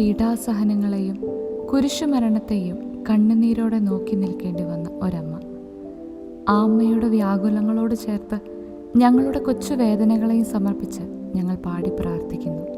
പീഡാസഹനങ്ങളെയും കുരിശുമരണത്തെയും കണ്ണുനീരോടെ നോക്കി നിൽക്കേണ്ടി വന്ന ഒരമ്മ. ആ അമ്മയുടെ വ്യാകുലങ്ങളോട് ചേർത്ത് ഞങ്ങളുടെ കൊച്ചു വേദനകളെയും സമർപ്പിച്ച് ഞങ്ങൾ പാടി പ്രാർത്ഥിക്കുന്നു.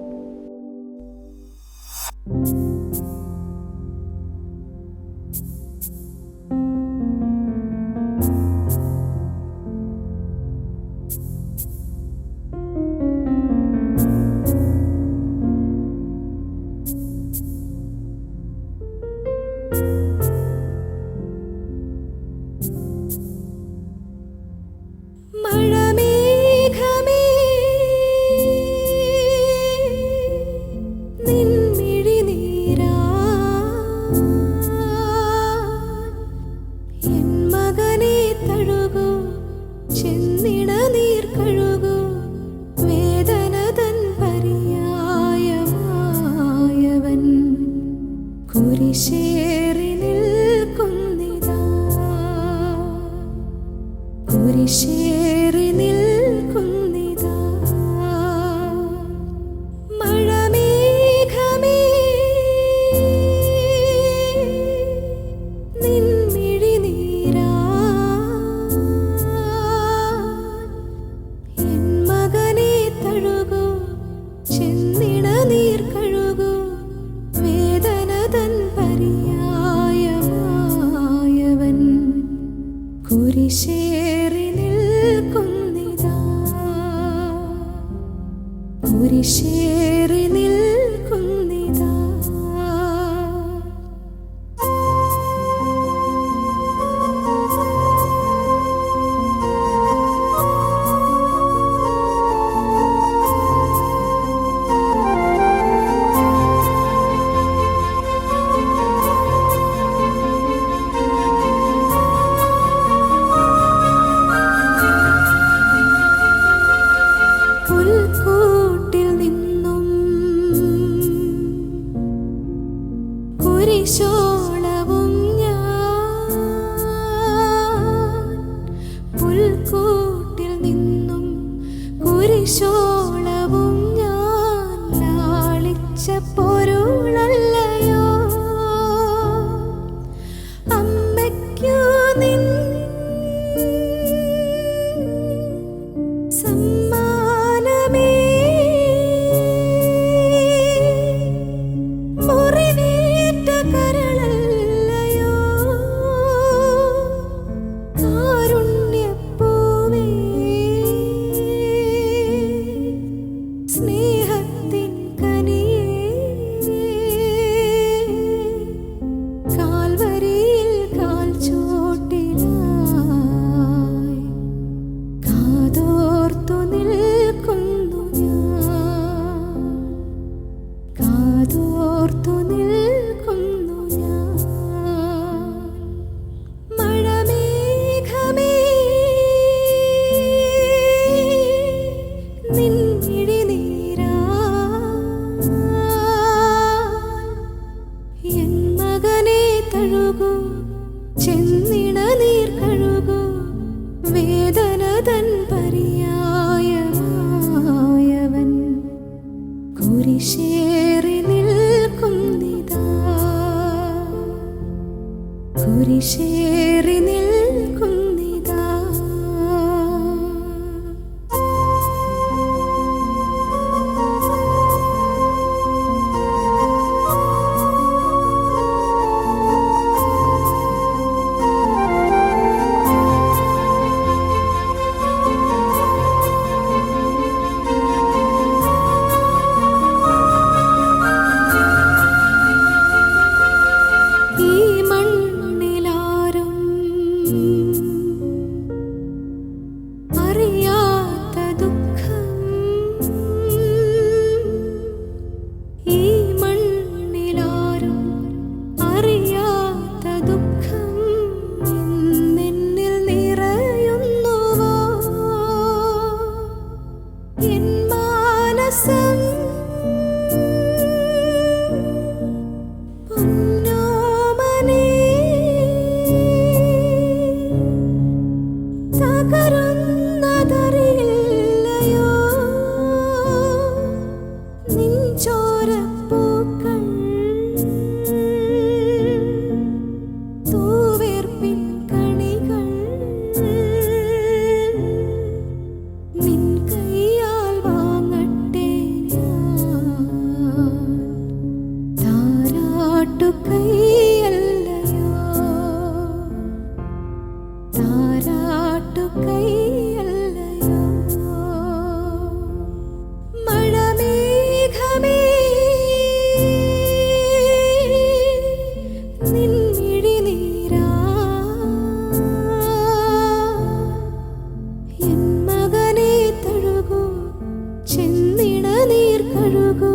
കഴുകൂ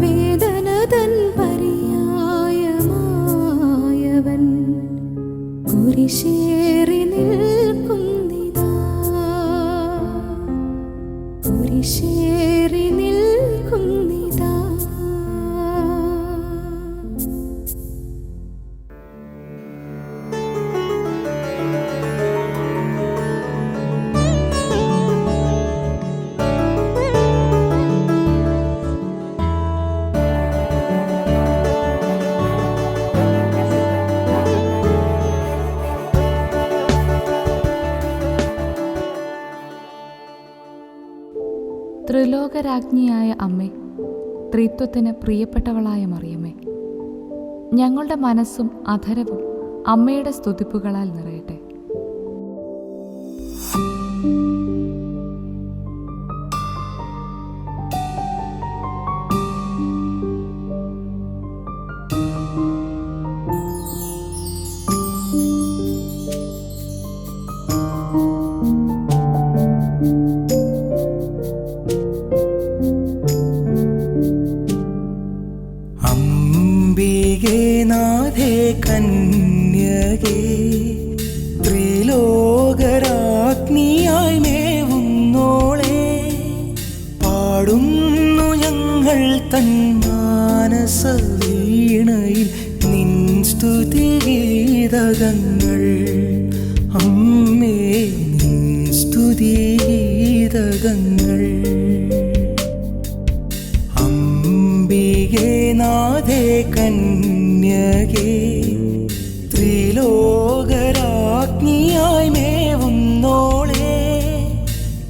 വേദന പര്യായമായവൻ കുരിശേറി ത്രിത്വത്തിന് പ്രിയപ്പെട്ടവളായ മറിയമേ ഞങ്ങളുടെ മനസ്സും അധരവും അമ്മയുടെ സ്തുതിപ്പുകളാൽ നിറയട്ടെ. അംബികേ നാഥേ കന്യകേ ത്രിലോകരാജ്ഞിയായി മേവുന്നോളെ.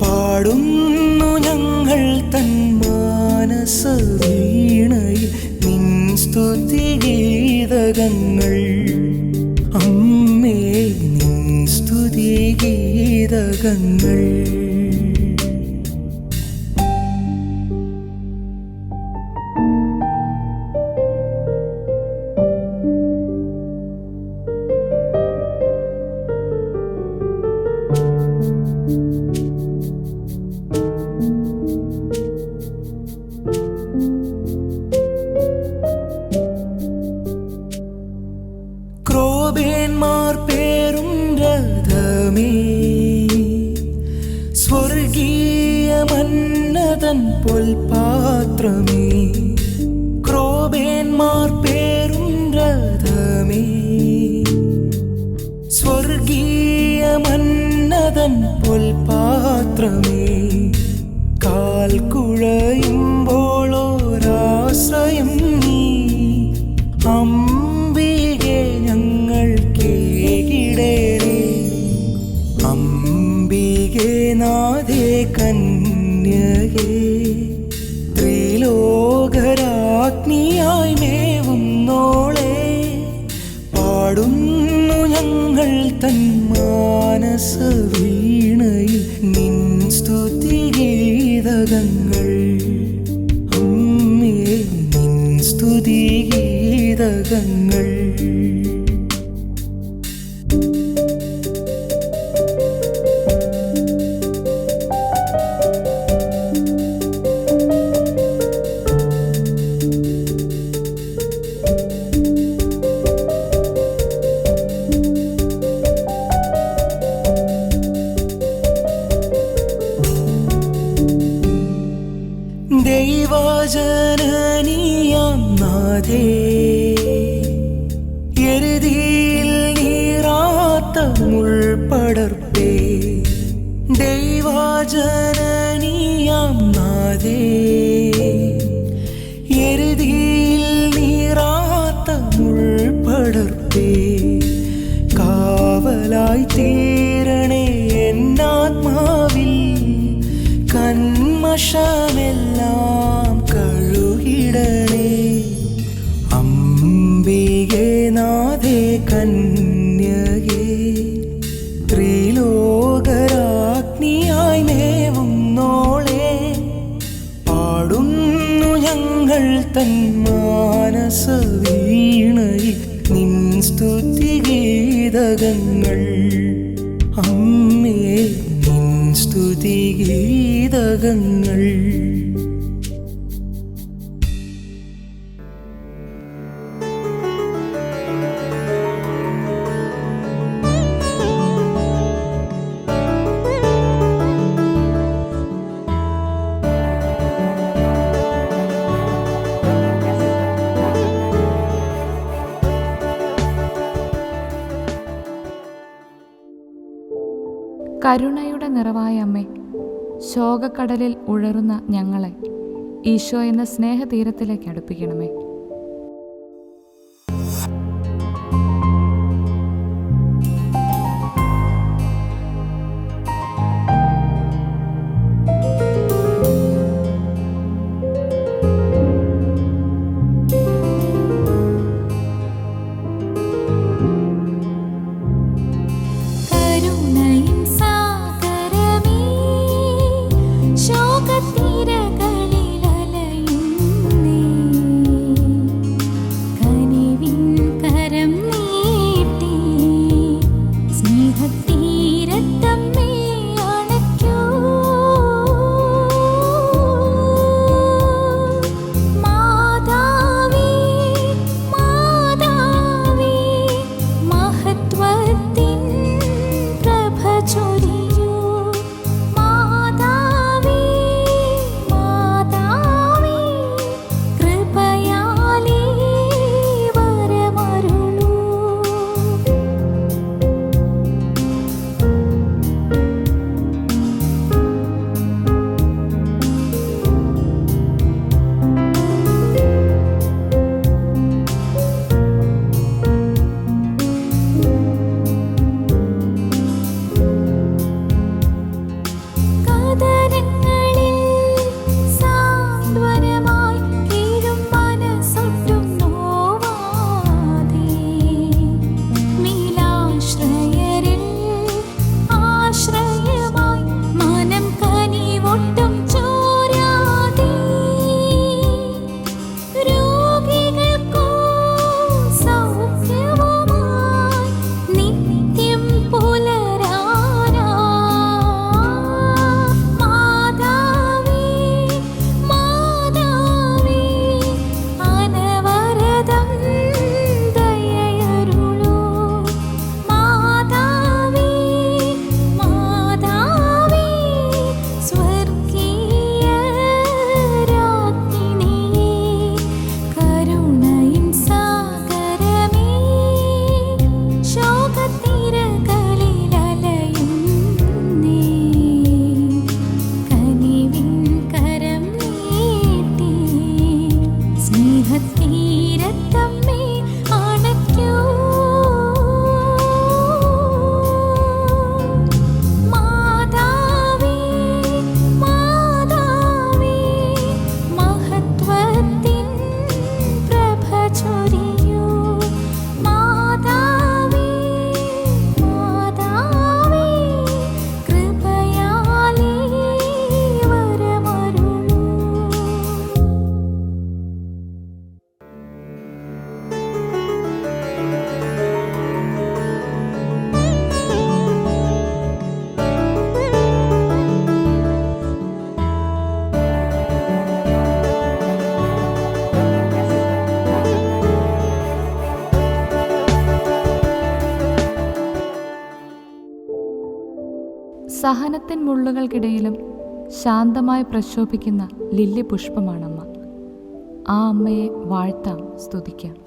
പാടുന്നു ഞങ്ങൾ തൻ മാനസ വീണയിൽ നിൻ സ്തുതിഗീതകങ്ങൾ അമ്മേ നിൻ സ്തുതിഗീതകങ്ങൾ ക്രോബേന്മാർ പേരും രഥമേ. സ്വർഗീയ മന്നതൻ പൊൽപാത്രമേ. സ്തുതിഗീതകങ്ങൾ അമ്മേ നിൻ സ്തുതിഗീതകങ്ങൾ ദൈവജനനീയാം മുൾപടർപ്പേ കാവലായി തീരണേ എന്നാത്മാവിൽ കന്മഷമെല്ലാം കരുണയുടെ നിറവായ അമ്മേ ശോകക്കടലിൽ ഉഴറുന്ന ഞങ്ങളെ ഈശോ എന്ന സ്നേഹതീരത്തിലേക്ക് അടുപ്പിക്കണമേ. സാധനങ്ങൾ സഹനത്തിൻ മുള്ളുകൾക്കിടയിലും ശാന്തമായി പ്രക്ഷോഭിക്കുന്ന ലില്ലി പുഷ്പമാണമ്മ. ആ അമ്മയെ വാഴ്ത്താം സ്തുതിക്കാം.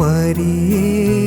മരിയേ.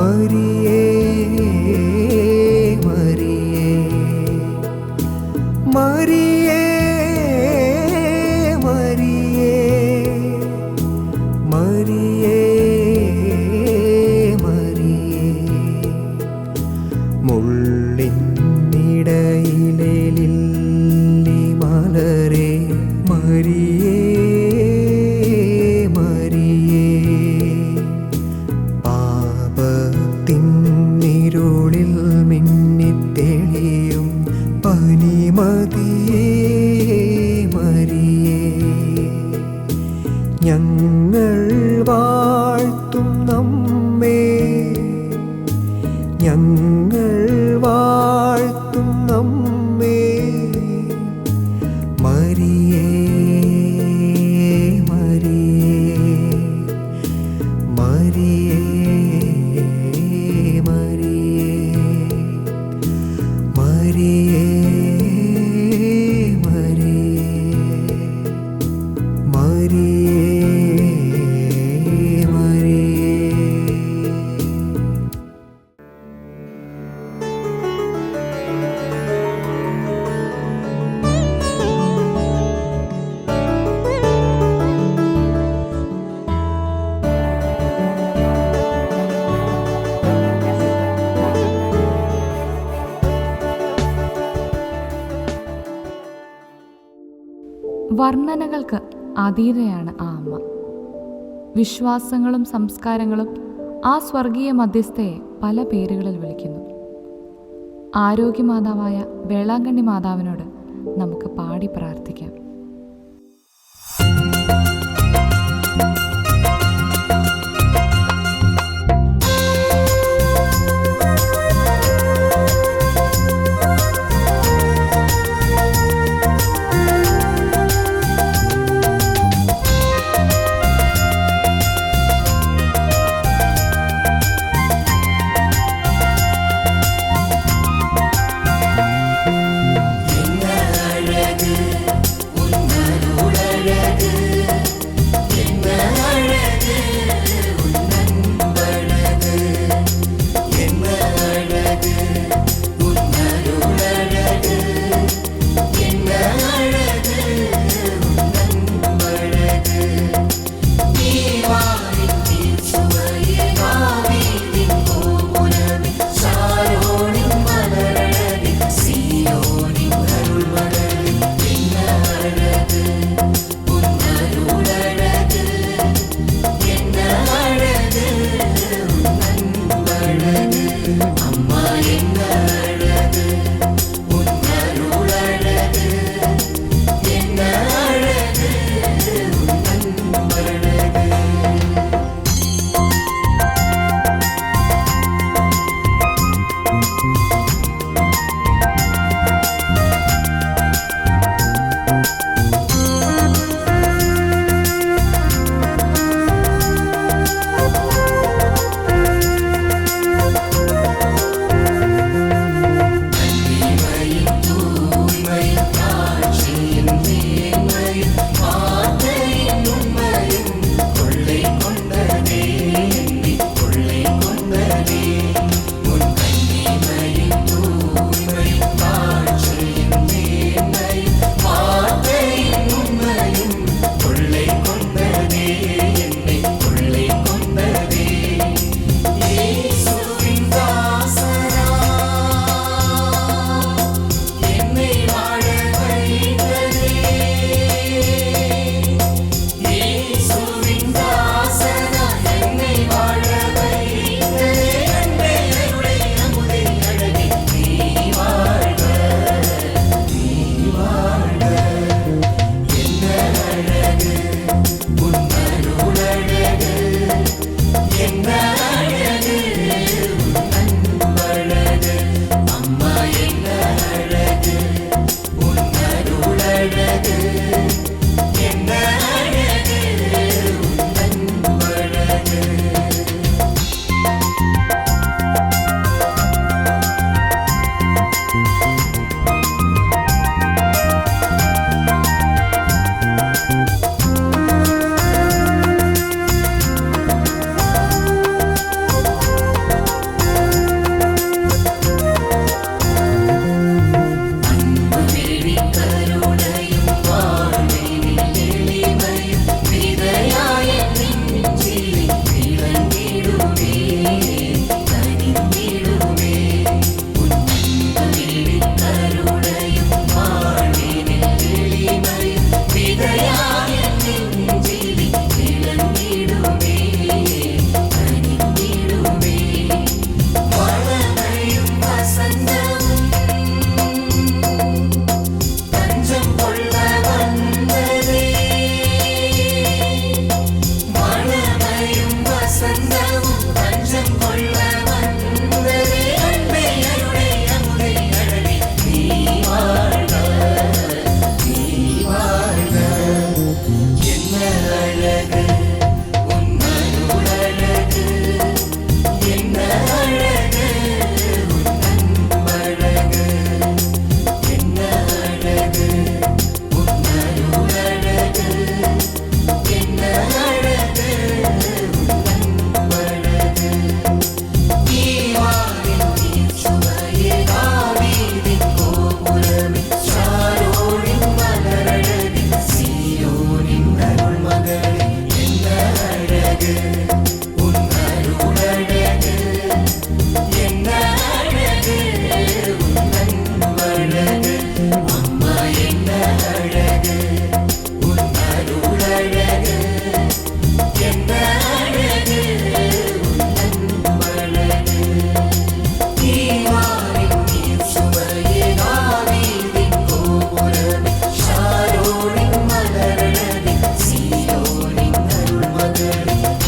परी हरिये മദീനയാണ് ആ അമ്മ. വിശ്വാസങ്ങളും സംസ്കാരങ്ങളും ആ സ്വർഗീയ മധ്യസ്ഥയെ പല പേരുകളിൽ വിളിക്കുന്നു. ആരോഗ്യമാതാവായ വേളാങ്കണ്ണി മാതാവിനോട് നമുക്ക് പാടി പ്രാർത്ഥിക്കാം.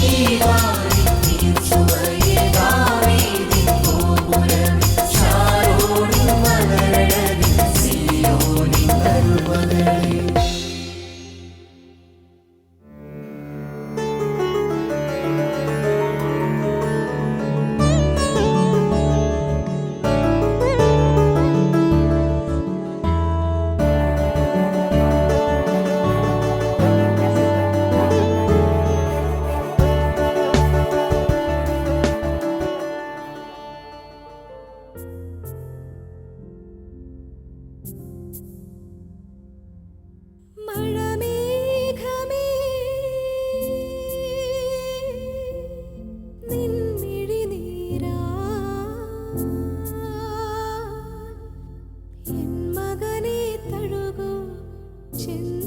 Shiva, Shiva. എൻ മകനെ തഴുകൂ. ചെന്നിട